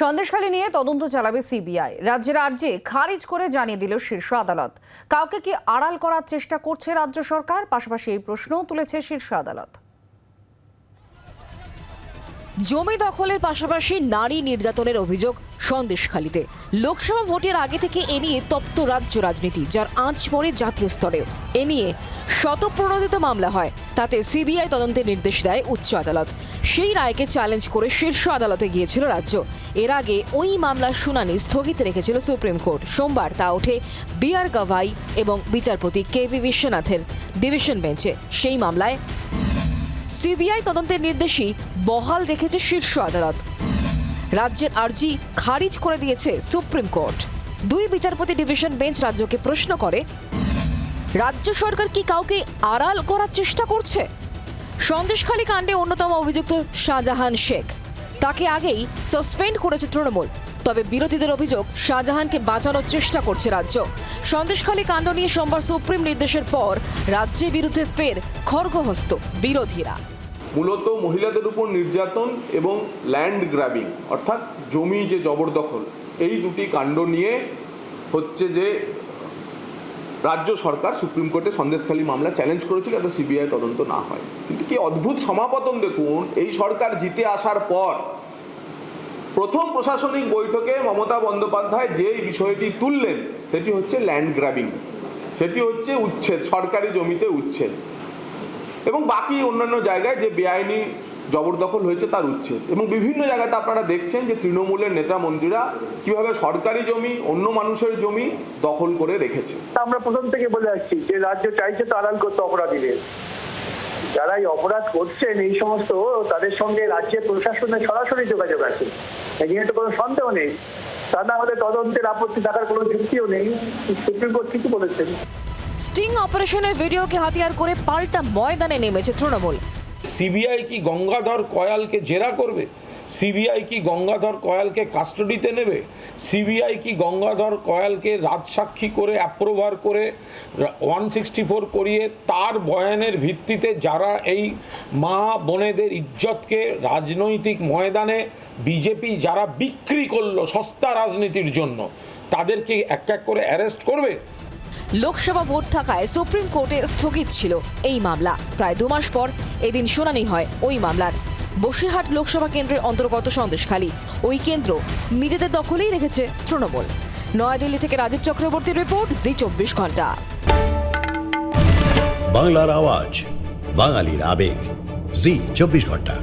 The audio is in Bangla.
সন্দেশখালী নিয়ে তদন্ত চালাবে সিবিআই। রাজ্যের আর্জি খারিজ করে জানিয়ে দিল শীর্ষ আদালত। কাউকে কি আড়াল করার চেষ্টা করছে রাজ্য সরকার? পাশাপাশি এই প্রশ্নও তুলেছে শীর্ষ আদালত। জমি দখলের পাশাপাশি নারী নির্যাতনের অভিযোগ সন্দেশখালীতে। লোকসভা ভোটের আগে থেকে এ নিয়ে তপ্ত রাজ্য রাজনীতি, যার আঁচ পড়ে জাতীয় স্তরে এ নিয়ে শতপ্রণোদিত মামলা হয়, তাতে সিবিআই তদন্তের নির্দেশ দেয় উচ্চ আদালত। সেই রায়কে চ্যালেঞ্জ করে শীর্ষ আদালতে গিয়েছিল রাজ্য। এর আগে ওই মামলার শুনানি স্থগিত রেখেছিল সুপ্রিম কোর্ট। সোমবার তা ওঠে বি আর গাভাই এবং বিচারপতি কে ভি বিশ্বনাথের ডিভিশন বেঞ্চে। সেই মামলায় সিবিআই তদন্তের নির্দেশই বহাল রেখেছে শীর্ষ আদালত। রাজ্যের আর্জি খারিজ করে দিয়েছে সুপ্রিম কোর্ট। দুই বিচারপতি ডিভিশন বেঞ্চ রাজ্যকে প্রশ্ন করে, রাজ্য সরকার কি কাউকে আড়াল করার চেষ্টা করছে? সন্দেশখালী কাণ্ডে অন্যতম অভিযুক্ত শাহজাহান শেখ। তাকে আগেই সাসপেন্ড করেছে তৃণমূল। তবে বিরোধীদের অভিযোগ শাহজাহানকে বাঁচানোর চেষ্টা করছে রাজ্য। সন্দেশখালী কাণ্ড নিয়ে সোমবার সুপ্রিম নির্দেশের পর রাজ্যের বিরুদ্ধে ফের খড়গহস্ত বিরোধীরা। মূলত মহিলাদের উপর নির্যাতন এবং ল্যান্ড গ্র্যাবিং অর্থাৎ জমি যে জবরদখল, এই দুটি কাণ্ড নিয়ে হচ্ছে যে রাজ্য সরকার সুপ্রিম কোর্টে সন্দেশখালী মামলা চ্যালেঞ্জ করেছিল যাতে সিবিআই তদন্ত না হয়। কিন্তু কি অদ্ভুত সমাপতন দেখুন, এই সরকার জিতে আসার পর প্রথম প্রশাসনিক বৈঠকে মমতা বন্দ্যোপাধ্যায় যেই বিষয়টি তুললেন, সেটি হচ্ছে ল্যান্ড গ্র্যাবিং সেটি হচ্ছে উচ্ছেদ, সরকারি জমিতে উচ্ছেদ। এবং বাকি অন্যান্য জায়গায় যে বেআইনি জবরদখল হয়েছে, তার উচ্ছেদ। এবং বিভিন্ন জায়গাতে আপনারা দেখছেন যে তৃণমূলের নেতা মন্ত্রীরা কীভাবে সরকারি জমি, অন্য মানুষের জমি দখল করে রেখেছে। আমরা প্রথম থেকে বলে আসছি যে রাজ্য চাইছে তো আড়াল করতে অপরাধীদের। যারা এই অপরাধ করছেন এই সমস্ত তাদের সঙ্গে রাজ্যের প্রশাসনের সরাসরি যোগাযোগ আছে। নিয়ে তো কোনো সন্দেহ নেই। তা না হলে তদন্তের আপত্তি থাকার কোনো যুক্তিও নেই। সুপ্রিম কোর্ট ঠিকই বলেছেন। স্টিং অপারেশনের ভিডিওকে হাতিয়ার করে পাল্টা ময়দানে নেমেছে তৃণমূল। সিবিআই কি গঙ্গাধর কয়ালকে জেরা করবে? সিবিআই কি গঙ্গাধর কয়ালকে কাস্টডিতে নেবে? সিবিআই কি গঙ্গাধর কয়ালকে রাজসাক্ষী করে অ্যাপ্রোভার করে ওয়ান সিক্সটি ফোর করিয়ে তার বয়ানের ভিত্তিতে যারা এই মা বোনেদের ইজ্জতকে রাজনৈতিক ময়দানে বিজেপি যারা বিক্রি করল সস্তা রাজনীতির জন্য, তাদেরকে এক এক করে অ্যারেস্ট করবে? লোকসভা ভোট থাকায় সুপ্রিম কোর্টে স্থগিত ছিল এই মামলা। প্রায় দু মাস পর এদিন শুনানি হয় ওই মামলার। বসিরহাট লোকসভা কেন্দ্রের অন্তর্গত সন্দেশখালী। ওই কেন্দ্র নিজেদের দখলেই রেখেছে তৃণমূল। নয়াদিল্লি থেকে রাজীব চক্রবর্তীর রিপোর্ট, জি চব্বিশ ঘণ্টা। বাংলার আওয়াজ, বাঙালির আবেগ, জি চব্বিশ ঘণ্টা।